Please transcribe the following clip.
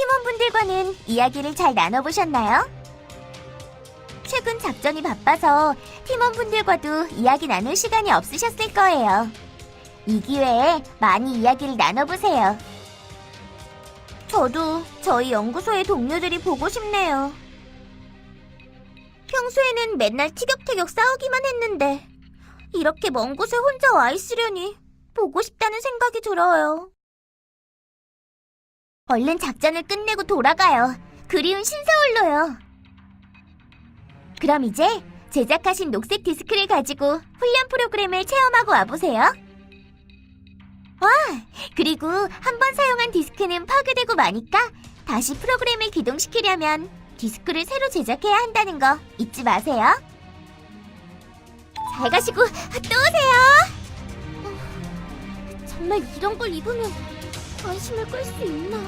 팀원분들과는 이야기를 잘 나눠보셨나요? 최근 작전이 바빠서 팀원분들과도 이야기 나눌 시간이 없으셨을 거예요. 이 기회에 많이 이야기를 나눠보세요. 저도 저희 연구소의 동료들이 보고 싶네요. 평소에는 맨날 티격태격 싸우기만 했는데 이렇게 먼 곳에 혼자 와 있으려니 보고 싶다는 생각이 들어요. 얼른 작전을 끝내고 돌아가요. 그리운 신서울로요. 그럼 이제 제작하신 녹색 디스크를 가지고 훈련 프로그램을 체험하고 와보세요. 와, 그리고 한 번 사용한 디스크는 파괴되고 마니까 다시 프로그램을 기동시키려면 디스크를 새로 제작해야 한다는 거 잊지 마세요. 잘 가시고 또 오세요. 어, 정말 이런 걸 입으면 관심을 끌 수 있나?